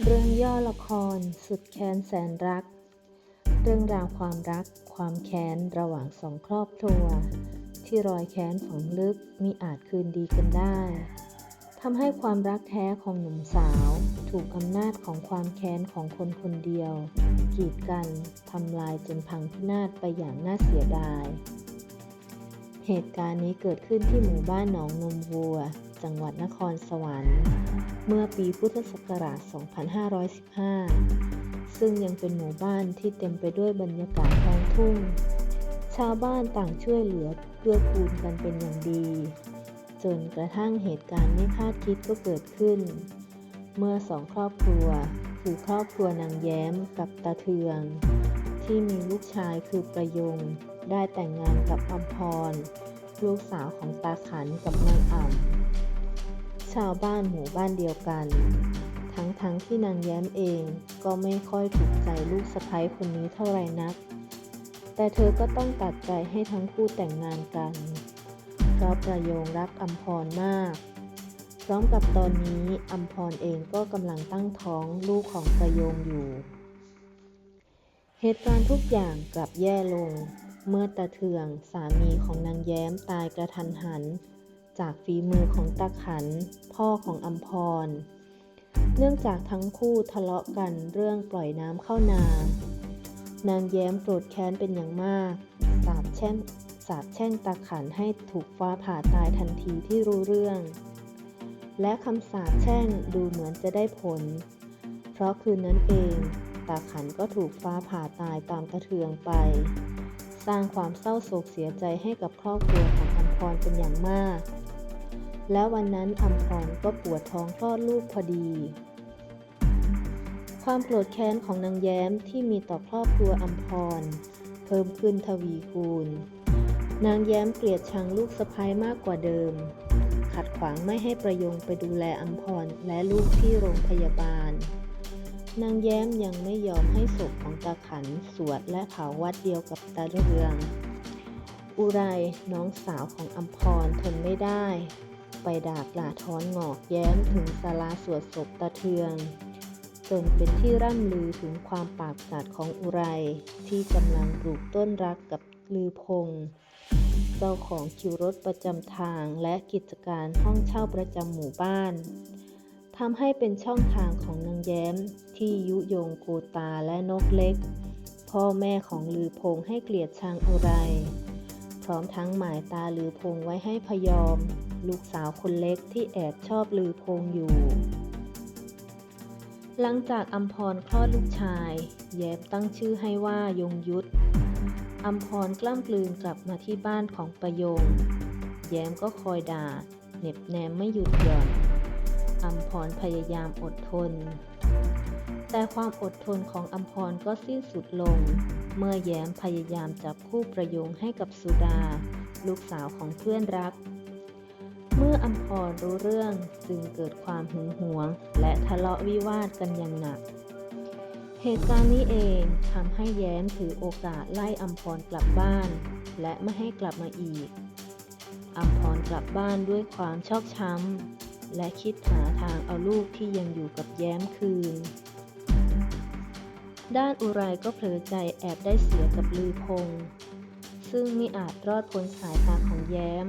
เรื่องย่อละครสุดแค้นแสนรัก เรื่องราวความรัก ความแค้นระหว่างสองครอบครัว ที่รอยแค้นฝังลึกมิอาจคืนดีกันได้ทำให้ความรักแท้ของหนุ่มสาว ถูกอำนาจของความแค้นของคนคนเดียว กีดกันทำลายจนพังพินาศไปอย่างน่าเสียดาย เหตุการณ์นี้เกิดขึ้นที่หมู่บ้านหนองนมวัว จังหวัดนครสวรรค์ เมื่อปีพุทธศักราช 2515 ซึ่งยังเป็นหมู่บ้านที่เต็มไปด้วยบรรยากาศท้องทุ่ง ชาวบ้านต่างช่วยเหลือเกื้อกูลกันเป็นอย่างดี จนกระทั่งเหตุการณ์ไม่คาดคิดก็เกิดขึ้น เมื่อสองครอบครัวคือครอบครัวนางแย้มกับตาเทือง ที่มีลูกชายคือประยงได้แต่งงานกับอมพร ลูกสาวของตาขันกับนางอ่ำ ชาวบ้านหมู่บ้านเดียวกัน ทั้งๆทที่นางแย้มเองก็ไม่ค่อยถูกใจลูกสะใภ้คนนี้เท่าไรนัก แต่เธอก็ต้องตัดใจให้ทั้งคู่แต่งงานกันเพราะประโยงรักอัมพรมาก พร้อมกับตอนนี้อัมพรเองก็กำลังตั้งท้องลูกของประโยงอยู่ เหตุการณ์ทุกอย่างกลับแย่ลง เมื่อตาเทืองสามีของนางแย้มตายกระทันหัน จากฝีมือของตาขัน พ่อของอัมพร เนื่องจากทั้งคู่ทะเลาะกันเรื่องปล่อยน้ำเข้านานางแย้มโกรธแค้นเป็นอย่างมาก สาบแช่งสาบแช่งตาขันให้ถูกฟ้าผ่าตายทันทีที่รู้เรื่อง และคำสาปแช่งดูเหมือนจะได้ผล เพราะคืนนั้นเองตาขันก็ถูกฟ้าผ่าตายตามตะเทืองไป สร้างความเศร้าโศกเสียใจให้กับครอบครัวของอัมพรเป็นอย่างมาก และวันนั้นอัมพรก็ปวดท้องคลอดลูกพอดี ความโกรธแค้นของนางแย้มที่มีต่อครอบครัวอัมพร เพิ่มขึ้นทวีคูณ นางแย้มเกลียดชังลูกสะใภ้มากกว่าเดิม ขัดขวางไม่ให้ประยงไปดูแลอัมพรและลูกที่โรงพยาบาล นางแย้มยังไม่ยอมให้ศพของตาขันสวดและเผาวัดเดียวกับตาเรืองอุไรน้องสาวของอัมพรทนไม่ได้ ไปด่ากลาท้อนงอกแย้มถึงศาลาสวดศพตาเทือง จนเป็นที่ร่ำลือถึงความปากจัดของอุไร ที่กำลังปลูกต้นรักกับลือพง เจ้าของคิวรถประจำทางและกิจการห้องเช่าประจำหมู่บ้านทำให้เป็นช่องทางของนางแย้มที่ยุยงโกตาและนกเล็ก พ่อแม่ของลือพงให้เกลียดชังอุไร พร้อมทั้งหมายตาลือพงไว้ให้พยอม ลูกสาวคนเล็กที่แอบชอบลือพงอยู่ หลังจากอัมพรคลอดลูกชาย แย้มตั้งชื่อให้ว่ายงยุทธอัมพรกล้ำกลืนกลับมาที่บ้านของประโยง แย้มก็คอยด่าเหน็บแนมไม่หยุดหย่อนอัมพรพยายามอดทน แต่ความอดทนของอัมพรก็สิ้นสุดลง เมื่อแย้มพยายามจับคู่ประโยงให้กับสุดา ลูกสาวของเพื่อนรัก อัมพรรู้เรื่องจึงเกิดความหึงหวง และทะเลาะวิวาทกันอย่างหนัก เหตุการณ์นี้เองทำให้แย้มถือโอกาสไล่อัมพรกลับบ้าน และไม่ให้กลับมาอีกอัมพรกลับบ้านด้วยความชอกช้ำ และคิดหาทางเอาลูกที่ยังอยู่กับแย้มคืน ด้านอุไรก็เผลอใจแอบได้เสียกับลือพง ซึ่งไมิอาจรอดพ้นสายตาของแย้ม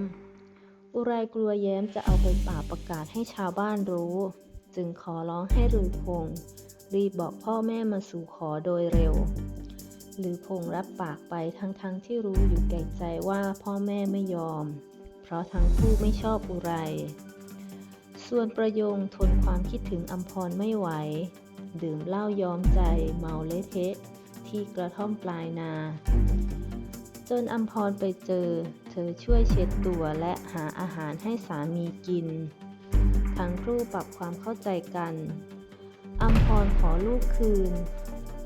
อุไรกลัวแย้มจะเอาไปป่าประกาศให้ชาวบ้านรู้ จึงขอร้องให้ลือพงรีบบอกพ่อแม่มาสู่ขอโดยเร็วลือพงรับปากไปทั้งๆทที่รู้อยู่แก่ใจว่าพ่อแม่ไม่ยอม เพราะทั้งคู่ไม่ชอบอุไร ส่วนประยงทนความคิดถึงอัมพรไม่ไหว ดื่มเหล้ายอมใจเมาเละเทะที่กระท่อมปลายนา จนอัมพรไปเจอ เธอช่วยเช็ดตัวและหาอาหารให้สามีกิน ทั้งคู่ปรับความเข้าใจกันอัมพรขอลูกคืน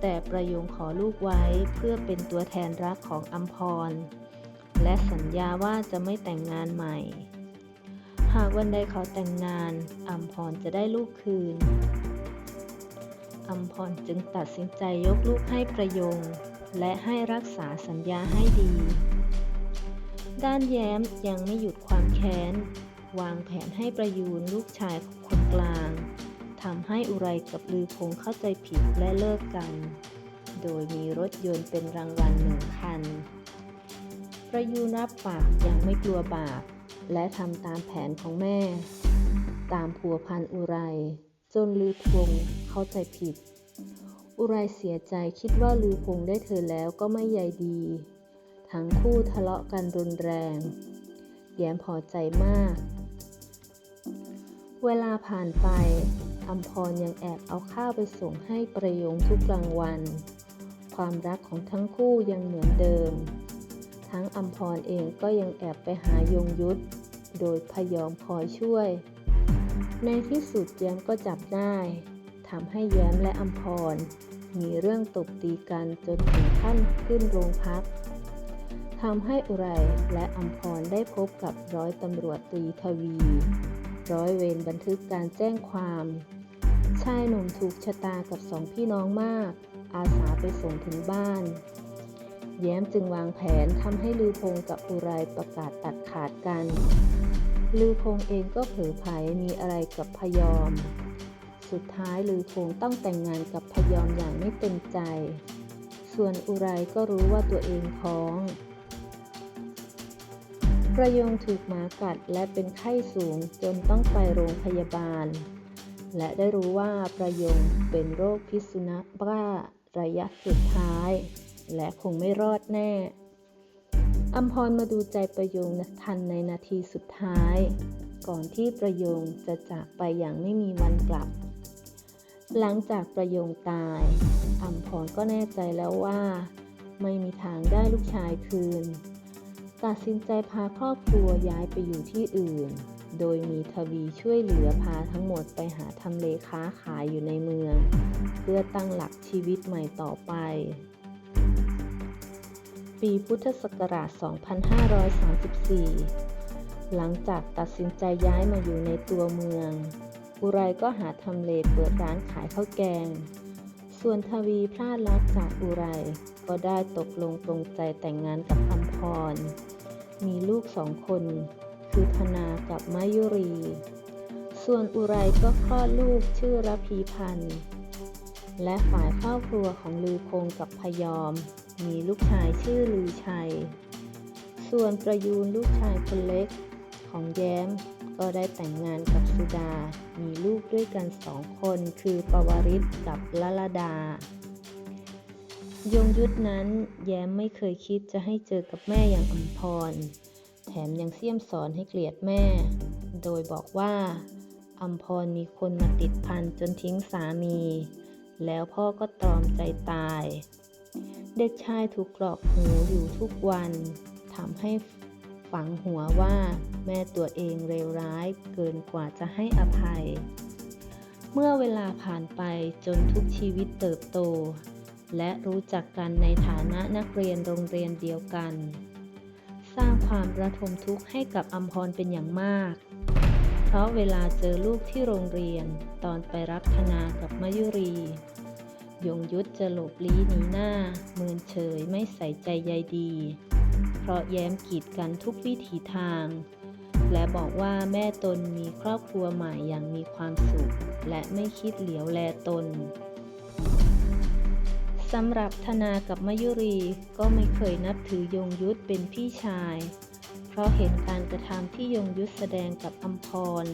แต่ประยงขอลูกไว้เพื่อเป็นตัวแทนรักของอัมพร และสัญญาว่าจะไม่แต่งงานใหม่ หากวันใดเขาแต่งงานอัมพรจะได้ลูกคืนอัมพรจึงตัดสินใจยกลูกให้ประยง และให้รักษาสัญญาให้ดี ด้านแย้มยังไม่หยุดความแค้น วางแผนให้ประยูนลูกชายคนกลางทำให้อุไรกับลือพงเข้าใจผิดและเลิกกัน โดยมีรถยนต์เป็นรางวัลหนึ่งคัน ประยูนรับปากย่างไม่กลัวบาป และทำตามแผนของแม่ ตามผัวพันอุไร จนลือพงเข้าใจผิด อุไรเสียใจคิดว่าลือพงได้เธอแล้วก็ไม่ใยดี ทั้งคู่ทะเลาะกันรุนแรง แย้มพอใจมาก เวลาผ่านไปอัมพรยังแอบเอาข้าวไปส่งให้ประโยงทุกกลางวัน ความรักของทั้งคู่ยังเหมือนเดิม ทั้งอัมพรเองก็ยังแอบไปหายงยุทธ โดยพยอมคอยช่วย ในที่สุดแย้มก็จับได้ทำให้แย้มและอัมพรมีเรื่องตบตีกันจนถึงขั้นขึ้นโรงพัก ทำให้อุไรและอัมพรได้พบกับร้อยตำรวจตรีทวี ร้อยเวรบันทึกการแจ้งความ ชายหนุ่มถูกชะตากับสองพี่น้องมาก อาสาไปส่งถึงบ้าน แย้มจึงวางแผนทำให้ลือพงกับอุไรประกาศตัดขาดกัน ลือพงเองก็เผลอไผมีอะไรกับพยอม สุดท้ายลือพงต้องแต่งงานกับพยอมอย่างไม่เต็มใจ ส่วนอุไรก็รู้ว่าตัวเองท้อง ประยงถูกหมากัดและเป็นไข้สูงจนต้องไปโรงพยาบาล และได้รู้ว่าประยงเป็นโรคพิษสุนัขบ้าระยะสุดท้าย และคงไม่รอดแน่อัมพรมาดูใจประยงทันในนาทีสุดท้าย ก่อนที่ประยงจะจากไปอย่างไม่มีวันกลับ หลังจากประยงตายอัมพรก็แน่ใจแล้วว่า ไม่มีทางได้ลูกชายคืน ตัดสินใจพาครอบครัวย้ายไปอยู่ที่อื่น โดยมีทวีช่วยเหลือพาทั้งหมดไปหาทำเลค้าขายอยู่ในเมือง เพื่อตั้งหลักชีวิตใหม่ต่อไป ปีพุทธศักราช 2534 หลังจากตัดสินใจย้ายมาอยู่ในตัวเมือง อุไรก็หาทำเลเปิดร้านขายข้าวแกง ส่วนทวีพลาดรักจากอุไร ก็ได้ตกลงปรงใจแต่งงานกับอัมพร มีลูกสองคน คือธนากับมายุรี ส่วนอุไรก็คลอดลูกชื่อระพีพันธ์และฝ่ายครอบครัวของลือพงกับพยอม มีลูกชายชื่อลือชัย ส่วนประยูนลูกชายคนเล็กของแย้มก็ได้แต่งงานกับสุดา มีลูกด้วยกันสองคนคือปวริศกับละลดา ยงยุทธนั้นแย้มไม่เคยคิดจะให้เจอกับแม่อย่างอัมพร แถมยังเสี่ยมสอนให้เกลียดแม่ โดยบอกว่าอัมพรมีคนมาติดพันจนทิ้งสามี แล้วพ่อก็ตรอมใจตาย เด็กชายถูกกรอกหูอยู่ทุกวันทำให้ฝังหัวว่าแม่ตัวเองเลวร้ายเกินกว่าจะให้อภัย เมื่อเวลาผ่านไปจนทุกชีวิตเติบโต และรู้จักกันในฐานะนักเรียนโรงเรียนเดียวกัน สร้างความระทมทุกข์ให้กับอัมพรเป็นอย่างมาก เพราะเวลาเจอลูกที่โรงเรียนตอนไปรับธนากับมยุรี ยงยุทธจะหลบลี้หนีหน้าเมินเฉยไม่ใส่ใจใยดี เพราะแย้มกีดกันทุกวิถีทางและบอกว่าแม่ตนมีครอบครัวใหม่อย่างมีความสุข และไม่คิดเหลียวแลตน สำหรับธนากับมยุรีก็ไม่เคยนับถือยงยุทธเป็นพี่ชาย เพราะเห็นการกระทำที่ยงยุทธแสดงกับอัมพร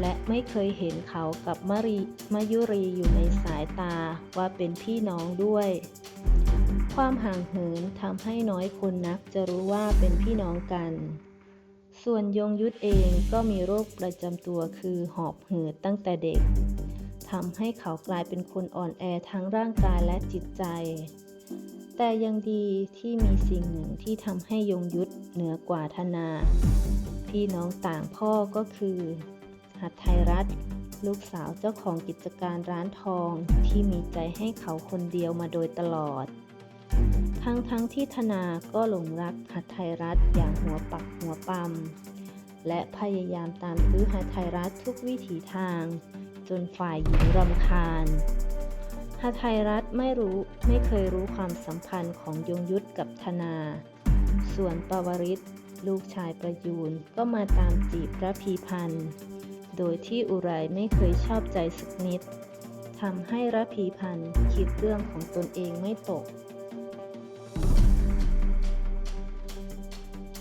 และไม่เคยเห็นเขากับมรีมยุรีอยู่ในสายตาว่าเป็นพี่น้องด้วย ความห่างเหินทำให้น้อยคนนักจะรู้ว่าเป็นพี่น้องกัน ส่วนยงยุทธเองก็มีโรคประจำตัวคือหอบหืดตั้งแต่เด็ก ทำให้เขากลายเป็นคนอ่อนแอทั้งร่างกายและจิตใจ แต่ยังดีที่มีสิ่งหนึ่งที่ทำให้ยงยุทธเหนือกว่าธนา พี่น้องต่างพ่อก็คือ หัดไทยรัฐ ลูกสาวเจ้าของกิจการร้านทองที่มีใจให้เขาคนเดียวมาโดยตลอด ทั้งทั้งที่ธนาก็หลงรักหัดไทยรัฐอย่างหัวปักหัวปั๊มและพยายามตามซื้อหัดไทยรัฐทุกวิถีทาง จนฝ่ายหญิงรำคาญหัดไทยรัฐไม่รู้ไม่เคยรู้ความสัมพันธ์ของยงยุทธกับธนา ส่วนปวริศลูกชายประยูนก็มาตามจีบพระพีพันธ์ โดยที่อุไรไม่เคยชอบใจสักนิดทำให้ระพีพันธ์คิดเรื่องของตนเองไม่ตก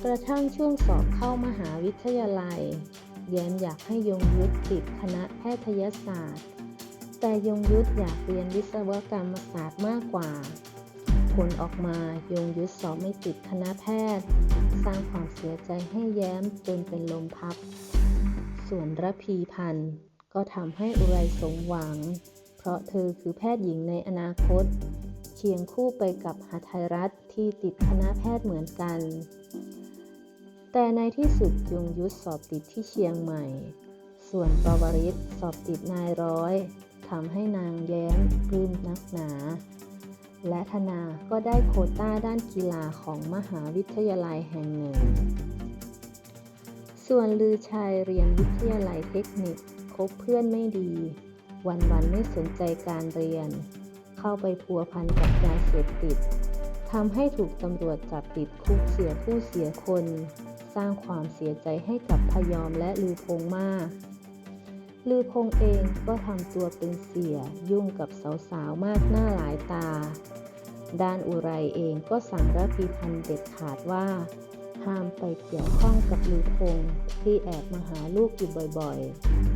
กระทั่งช่วงสอบเข้ามหาวิทยาลัย แย้มอยากให้ยงยุทธติดคณะแพทยศาสตร์ แต่ยงยุทธอยากเรียนวิศวกรรมศาสตร์มากกว่า ผลออกมายงยุทธสอบไม่ติดคณะแพทย์ สร้างความเสียใจให้แย้มจนเป็นลมพับ ส่วนระพีพันธ์ก็ทำให้อุไรสมหวัง เพราะเธอคือแพทย์หญิงในอนาคต เคียงคู่ไปกับหาไทยรัฐที่ติดคณะแพทย์เหมือนกัน แต่ในที่สุดยงยุทธสอบติดที่เชียงใหม่ ส่วนปวริศสอบติดนายร้อยทำให้นางแย้มปลื้มนักหนา และธนาก็ได้โคต้าด้านกีฬาของมหาวิทยาลัยแห่งหนึ่ง ส่วนลือชัยเรียนวิทยาลัยเทคนิคคบเพื่อนไม่ดี วันๆไม่สนใจการเรียน เข้าไปพัวพันกับยาเสพติดทำให้ถูกตำรวจจับติดคุกเสียผู้เสียคน สร้างความเสียใจให้กับพยอมและลือพงมาก ลือพงเองก็ทำตัวเป็นเสียยุ่งกับสาวๆมากหน้าหลายตา ด้านอุไรเองก็สั่งระพีพันเด็ดขาดว่า ห้ามไปเกี่ยวข้องกับลือพงที่แอบมาหาลูกอยู่บ่อย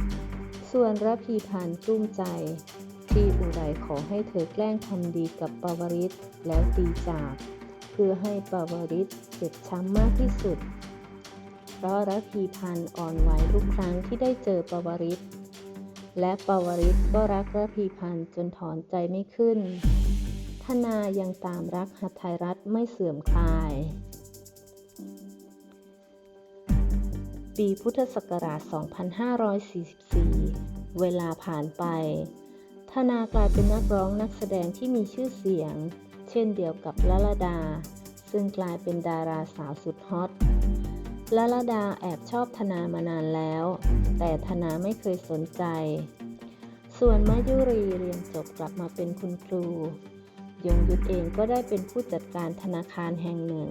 ๆ ส่วนระพีพันธ์กลุ้มใจที่อุไรขอให้เธอแกล้งทำดีกับปวริศแล้วตีจาก เพื่อให้ปวริศเจ็บช้ำมากที่สุด เพราะระพีพันธ์อ่อนไหวทุกครั้งที่ได้เจอปวริศและปวริศก็รักระพีพันธ์จนถอนใจไม่ขึ้น ธนายังตามรักหัตถรัฐไม่เสื่อมคลาย ปีพุทธศักราช 2544 เวลาผ่านไป ธนากลายเป็นนักร้องนักแสดงที่มีชื่อเสียง เช่นเดียวกับละลดา ซึ่งกลายเป็นดาราสาวสุดฮอต ละลดาแอบชอบธนามานานแล้ว แต่ธนาไม่เคยสนใจ ส่วนมายุรีเรียนจบกลับมาเป็นคุณครู ยงยุทธเองก็ได้เป็นผู้จัดการธนาคารแห่งหนึ่ง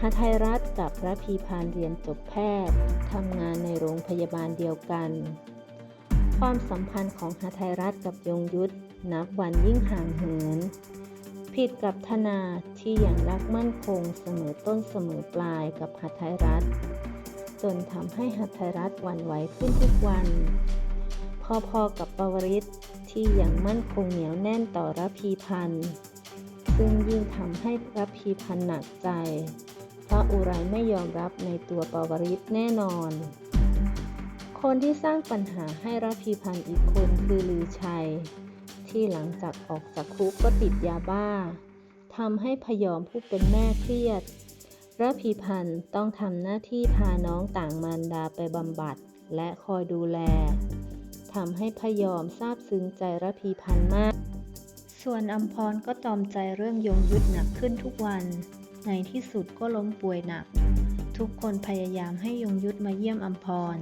หาไทยรัฐกับพระพีพานเรียนจบแพทย์ทำงานในโรงพยาบาลเดียวกัน ความสัมพันธ์ของหาไทยรัฐกับยงยุทธนับวันยิ่งห่างเหิน ผิดกับธนาที่ยังรักมั่นคงเสมอต้นเสมอปลายกับหาไทยรัฐ จนทำให้หาไทยรัฐวันไหวขึ้นทุกวัน พอๆกับปวริศที่ยังมั่นคงเหนียวแน่นต่อระพีพันธ์ซึ่งยิ่งทำให้ระพีพันธ์หนักใจ เพราะอุไรไม่ยอมรับในตัวปวริศแน่นอน คนที่สร้างปัญหาให้ระพีพันธ์อีกคนคือลือชัย ที่หลังจากออกจากคุกก็ติดยาบ้าทำให้พยอมผู้เป็นแม่เครียดระพีพันธ์ต้องทำหน้าที่พาน้องต่างมารดาไปบำบัด และคอยดูแลทำให้พยอมซาบซึ้งใจระพีพันธ์มาก ส่วนอัมพรก็ตอมใจเรื่องยงยุทธหนักขึ้นทุกวัน ในที่สุดก็ล้มป่วยหนัก ทุกคนพยายามให้ยงยุทธมาเยี่ยมอัมพร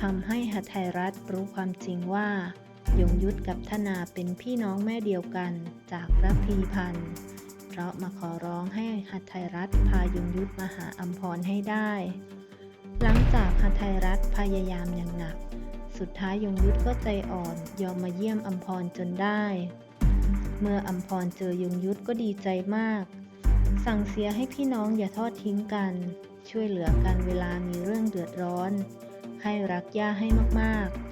ทำให้หทัยรัฐรู้ความจริงว่า ยงยุทธกับธนาเป็นพี่น้องแม่เดียวกันจากระพีพันธ์เพราะมาขอร้องให้หัตถยรัฐพายงยุทธมาหาอัมพรให้ได้ หลังจากหัตถยรัฐพยายามอย่างหนัก สุดท้ายยงยุทธก็ใจอ่อนยอมมาเยี่ยมอัมพรจนได้ เมื่ออัมพรเจอยงยุทธก็ดีใจมาก สั่งเสียให้พี่น้องอย่าทอดทิ้งกัน ช่วยเหลือกันเวลามีเรื่องเดือดร้อน ให้รักย่าให้มากๆ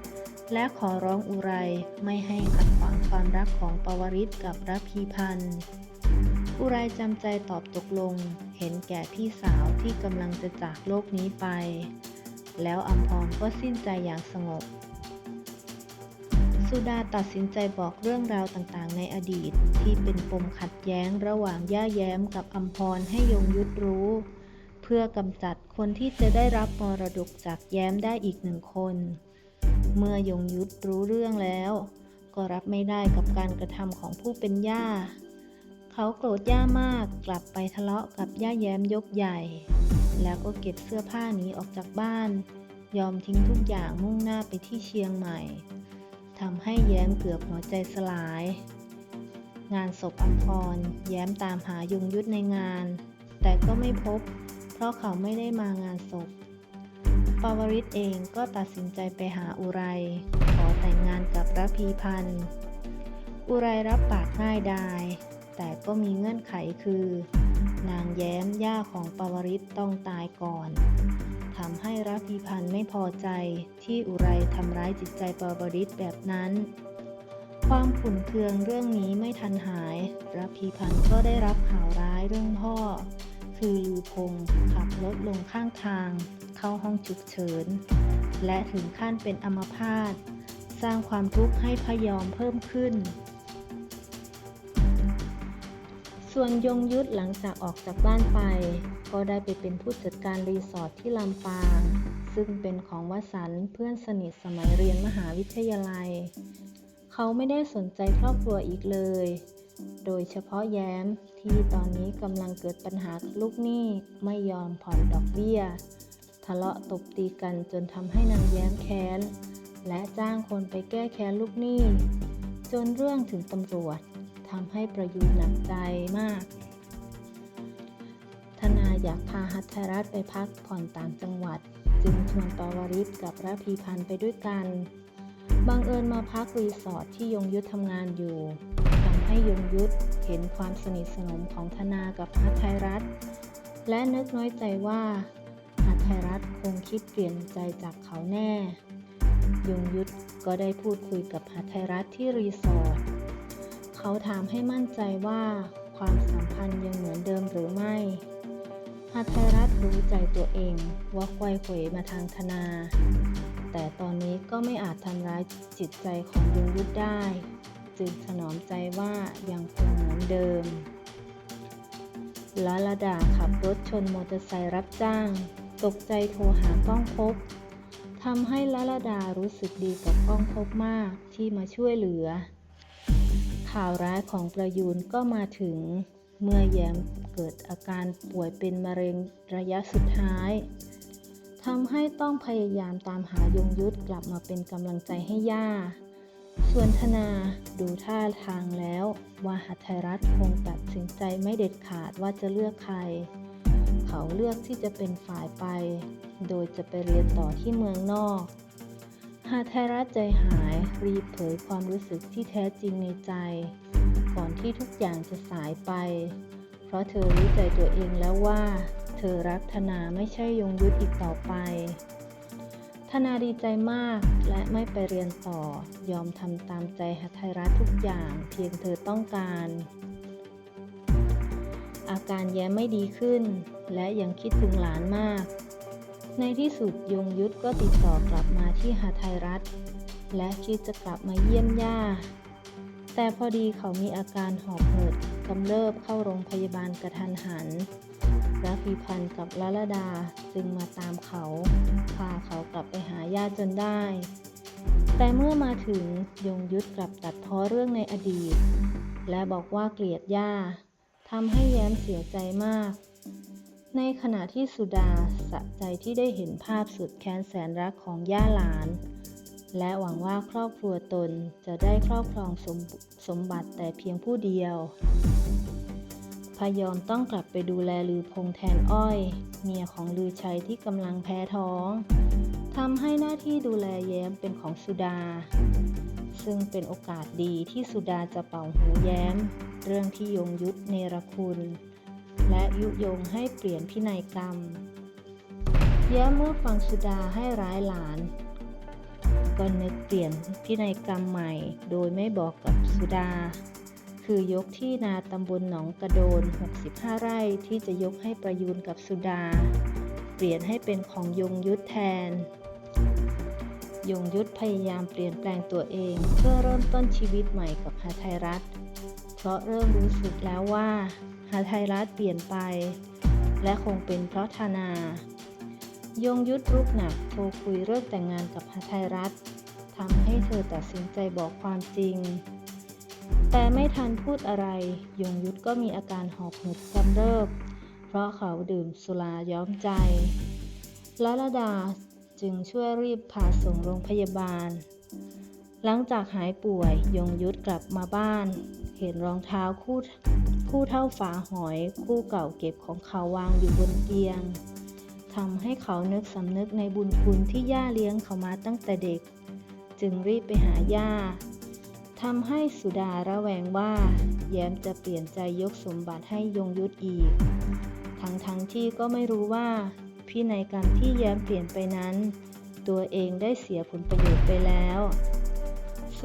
และขอร้องอุไรไม่ให้ขัดขวางความรักของปวริศกับรพีพันธ์อุไรจำใจตอบตกลง เห็นแก่พี่สาวที่กำลังจะจากโลกนี้ไป แล้วอัมพรก็สิ้นใจอย่างสงบ สุดาตัดสินใจบอกเรื่องราวต่างๆ ในอดีตที่เป็นปมขัดแย้งระหว่างย่าแย้มกับอัมพรให้ยงยุทธรู้ เพื่อกำจัดคนที่จะได้รับมรดกจากแย้มได้อีกหนึ่งคน เมื่อยงยุทธรู้เรื่องแล้ว ก็รับไม่ได้กับการกระทำของผู้เป็นย่า เขาโกรธย่ามากกลับไปทะเลาะกับย่าแย้มยกใหญ่ แล้วก็เก็บเสื้อผ้าหนีออกจากบ้าน ยอมทิ้งทุกอย่างมุ่งหน้าไปที่เชียงใหม่ทำให้แย้มเกือบหัวใจสลาย งานศพอัมพร แย้มตามหายงยุทธในงาน แต่ก็ไม่พบ เพราะเขาไม่ได้มางานศพ ปาวริศเองก็ตัดสินใจไปหาอุไร ขอแต่งงานกับระพีพันธ์ อุไรรับปากง่ายดาย แต่ก็มีเงื่อนไขคือ นางแย้มย่าของปาวริศต้องตายก่อนทำให้ระพีพันธ์ไม่พอใจที่อุไรทำร้ายจิตใจปาวริศแบบนั้น ความขุ่นเคืองเรื่องนี้ไม่ทันหายระพีพันธ์ก็ได้รับข่าวร้ายเรื่องพ่อ คือลือพงศ์ขับรถลงข้างทาง เข้าห้องฉุกเฉิน และถึงขั้นเป็นอัมพาตสร้างความทุกข์ให้พยอมเพิ่มขึ้น ส่วนยงยุทธหลังจากออกจากบ้านไป ก็ได้ไปเป็นผู้จัดการรีสอร์ทที่ลำปาง ซึ่งเป็นของวสันเพื่อนสนิทสมัยเรียนมหาวิทยาลัย เขาไม่ได้สนใจครอบครัวอีกเลย โดยเฉพาะแย้มที่ตอนนี้กำลังเกิดปัญหาลูกหนี้ไม่ยอมผ่อนดอกเบี้ย ทะเลาะตบตีกันจนทำให้นางแย้มแค้น และจ้างคนไปแก้แค้นลูกหนี้ จนเรื่องถึงตำรวจทำให้ประยูนหนักใจมาก ธนาอยากพาฮัทธรัตไปพักผ่อนต่างจังหวัด จึงชวนปาวริศกับระพีพันธ์ไปด้วยกัน บังเอิญมาพักรีสอร์ทที่ยงยุทธทำงานอยู่ทำให้ยงยุทธเห็นความสนิทสนมของธนากับฮัทไทยรัฐและนึกน้อยใจว่า ฮัทไทยรัฐคงคิดเปลี่ยนใจจากเขาแน่ ยงยุทธก็ได้พูดคุยกับฮัทไทยรัฐที่รีสอร์ท เขาถามให้มั่นใจว่าความสัมพันธ์ยังเหมือนเดิมหรือไม่ฮัทไทยรัฐรู้ใจตัวเองว่าไขว้เขวมาทางธนา แต่ตอนนี้ก็ไม่อาจทำร้ายจิตใจของยงยุทธได้ จึงถนอมใจว่ายังคงเหมือนเดิมลาลาดาขับรถชนมอเตอร์ไซค์รับจ้าง ตกใจโทรหาก้องพบทำให้ลาลาดารู้สึกดีกับก้องพบมากที่มาช่วยเหลือ ข่าวร้ายของประยูนก็มาถึง เมื่อแย้มเกิดอาการป่วยเป็นมะเร็งระยะสุดท้ายทำให้ต้องพยายามตามหายงยุทธกลับมาเป็นกำลังใจให้ย่า ส่วนธนาดูท่าทางแล้วว่าหัทไทยรัฐคงตัดสินใจไม่เด็ดขาดว่าจะเลือกใคร เขาเลือกที่จะเป็นฝ่ายไป โดยจะไปเรียนต่อที่เมืองนอก หาไทยรัฐใจหายรีบเผยความรู้สึกที่แท้จริงในใจ ก่อนที่ทุกอย่างจะสายไป เพราะเธอรู้ใจตัวเองแล้วว่า เธอรักธนาไม่ใช่ยงยุทธอีกต่อไป ธนาดีใจมากและไม่ไปเรียนต่อ ยอมทำตามใจหัทไทยรัฐทุกอย่างเพียงเธอต้องการ อาการแย้ไม่ดีขึ้น และยังคิดถึงหลานมาก ในที่สุดยงยุทธก็ติดต่อกลับมาที่หาไทยรัฐ และคิดจะกลับมาเยี่ยมย่า แต่พอดีเขามีอาการหอบหืดกำเริบเข้าโรงพยาบาลกระทันหันรัพีพันธ์กับลลดาจึงมาตามเขา พาเขากลับไปหาญาติจนได้ แต่เมื่อมาถึงยงยุทธกลับตัดพ้อเรื่องในอดีต และบอกว่าเกลียดย่า ทำให้แย้มเสียใจมาก ในขณะที่สุดาสะใจที่ได้เห็นภาพสุดแค้นแสนรักของย่าหลาน และหวังว่าครอบครัวตนจะได้ครอบครองสมสมบัติแต่เพียงผู้เดียวพยอมต้องกลับไปดูแลลือพงแทนอ้อย เมียของลือชัยที่กำลังแพ้ท้องทำให้หน้าที่ดูแลแย้มเป็นของสุดา ซึ่งเป็นโอกาสดีที่สุดาจะเป่าหูแย้ม เรื่องที่ยงยุทธเนรคุณ และยุยงให้เปลี่ยนพินัยกรรม แย้มเมื่อฟังสุดาให้ร้ายหลาน ก็นึกเปลี่ยนพินัยกรรมใหม่ โดยไม่บอกกับสุดา คือยกที่นาตำบลหนองกระโดน 65 ไร่ที่จะยกให้ประยูนกับสุดา เปลี่ยนให้เป็นของยงยุทธแทนยงยุทธพยายามเปลี่ยนแปลงตัวเอง เพื่อเริ่มต้นชีวิตใหม่กับหาไทยรัฐ เพราะเริ่มรู้สึกแล้วว่าหาไทยรัฐเปลี่ยนไป และคงเป็นเพราะธนา ยงยุทธรุกหนักโทรคุยเรื่องแต่งงานกับหาไทยรัฐทำให้เธอตัดสินใจบอกความจริง แต่ไม่ทันพูดอะไร ยงยุทธก็มีอาการหอบหืดกำเริบ เพราะเขาดื่มสุราย้อมใจละลดาจึงช่วยรีบพาส่งโรงพยาบาล หลังจากหายป่วย ยงยุทธกลับมาบ้าน เห็นรองเท้าคู่คู่เท่าฝาหอยคู่เก่าเก็บของเขาวางอยู่บนเตียงทำให้เขานึกสำนึกในบุญคุณที่ย่าเลี้ยงเขามาตั้งแต่เด็ก จึงรีบไปหาย่าทำให้สุดาระแวงว่า แย้มจะเปลี่ยนใจยกสมบัติให้ยงยุทธอีก ทั้งทั้งที่ก็ไม่รู้ว่าพินัยกรรมที่แย้มเปลี่ยนไปนั้น ตัวเองได้เสียผลประโยชน์ไปแล้ว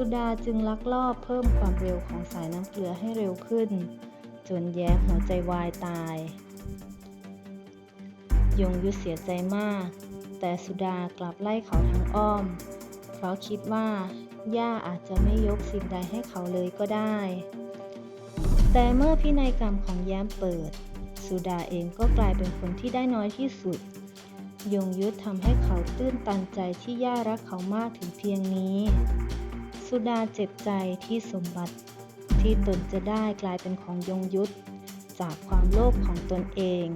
สุดาจึงลักลอบเพิ่มความเร็วของสายน้ำเกลือให้เร็วขึ้น จนแย้มหัวใจวายตาย ยงยุทธเสียใจมาก แต่สุดากลับไล่เขาทางอ้อม เพราะคิดว่า ย่าอาจจะไม่ยกสิ่งใดให้เขาเลยก็ได้ แต่เมื่อพินัยกรรมของแย้มเปิด สุดาเองก็กลายเป็นคนที่ได้น้อยที่สุด ยงยุทธทำให้เขาตื้นตันใจที่ย่ารักเขามากถึงเพียงนี้ สุดาเจ็บใจที่สมบัติ ที่ตนจะได้กลายเป็นของยงยุทธจากความโลภของตนเอง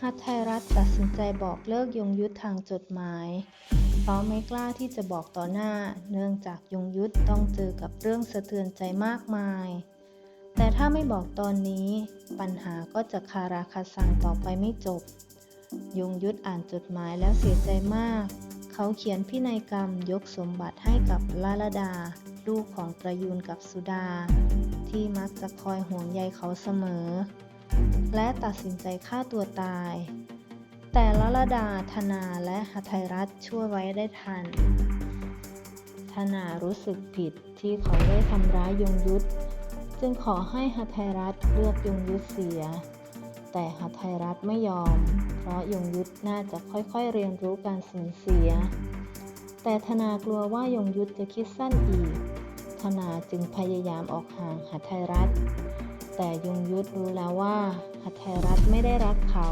ฮัทไทยรัฐตัดสินใจบอกเลิกยงยุทธทางจดหมาย เพราะไม่กล้าที่จะบอกต่อหน้า เนื่องจากยงยุทธต้องเจอกับเรื่องสะเทือนใจมากมาย แต่ถ้าไม่บอกตอนนี้ ปัญหาก็จะคาราคาซังต่อไปไม่จบ ยงยุทธอ่านจดหมายแล้วเสียใจมาก เขาเขียนพินัยกรรมยกสมบัติให้กับลาลดา ลูกของประยูนกับสุดา ที่มักจะคอยห่วงใยเขาเสมอ และตัดสินใจฆ่าตัวตาย แต่ลลดาธนาและหทัยรัตช่วยไว้ได้ทัน ธนารู้สึกผิดที่เขาได้ทำร้ายยงยุทธ จึงขอให้หทัยรัตเลือกยงยุทธเสีย แต่หทัยรัตไม่ยอม เพราะยงยุทธน่าจะค่อยๆเรียนรู้การสูญเสีย แต่ธนากลัวว่ายงยุทธจะคิดสั้นอีก ธนาจึงพยายามออกห่างหทัยรัตแต่ยงยุทธรู้แล้วว่าหทัยรัตไม่ได้รักเขา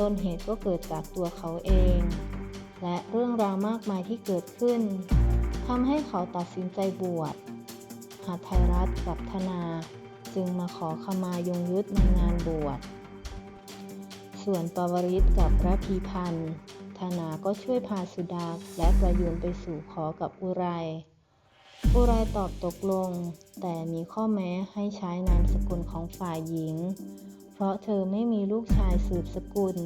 ต้นเหตุก็เกิดจากตัวเขาเอง และเรื่องราวมากมายที่เกิดขึ้นทำให้เขาตัดสินใจบวชหทัยรัตกับธนาจึงมาขอขมายงยุทธในงานบวช ส่วนปวริศกับระพีพันธ์ธนาก็ช่วยพาสุดาและประยุนไปสู่ขอกับอุไร อุไรตอบตกลง แต่มีข้อแม้ให้ใช้นามสกุลของฝ่ายหญิง เพราะเธอไม่มีลูกชายสืบสกุล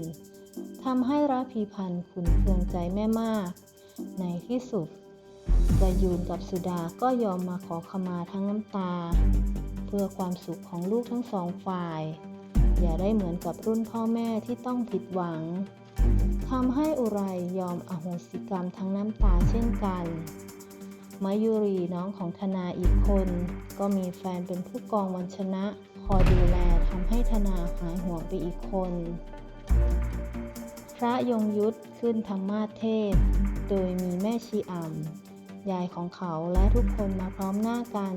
ทำให้ราพีพันธ์ขุนเคืองใจแม่มาก ในที่สุดประยูนกับสุดาก็ยอมมาขอขมาทั้งน้ำตา เพื่อความสุขของลูกทั้งสองฝ่าย อย่าได้เหมือนกับรุ่นพ่อแม่ที่ต้องผิดหวังทำให้อุไรยอมอโหสิกรรมทั้งน้ำตาเช่นกันมายุรีน้องของธนาอีกคน ก็มีแฟนเป็นผู้กองวันชนะ คอยดูแลทำให้ธนาหายห่วงไปอีกคน พระยงยุทธขึ้นธรรมาเทศ โดยมีแม่ชีอ่ำยายของเขาและทุกคนมาพร้อมหน้ากัน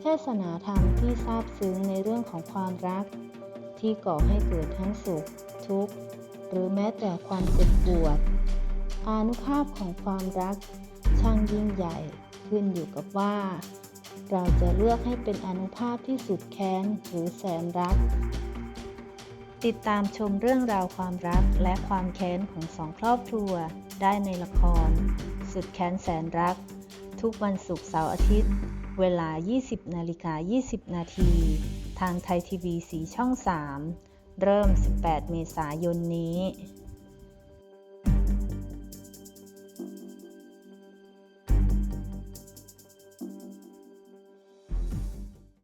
เทศนาธรรมที่ซาบซึ้งในเรื่องของความรัก ที่ก่อให้เกิดทั้งสุข ทุกข์ หรือแม้แต่ความเจ็บปวด อานุภาพของความรักช่างยิ่งใหญ่ขึ้นอยู่กับว่า เราจะเลือกให้เป็นอนุภาพที่สุดแค้นหรือแสนรัก ติดตามชมเรื่องราวความรักและความแค้นของสองครอบครัวได้ในละคร สุดแค้นแสนรัก ทุกวันศุกร์เสาร์อาทิตย์ เวลา 20 นาฬิกา 20 นาที ทางไทยทีวีสีช่อง 3 เริ่ม 18 เมษายนนี้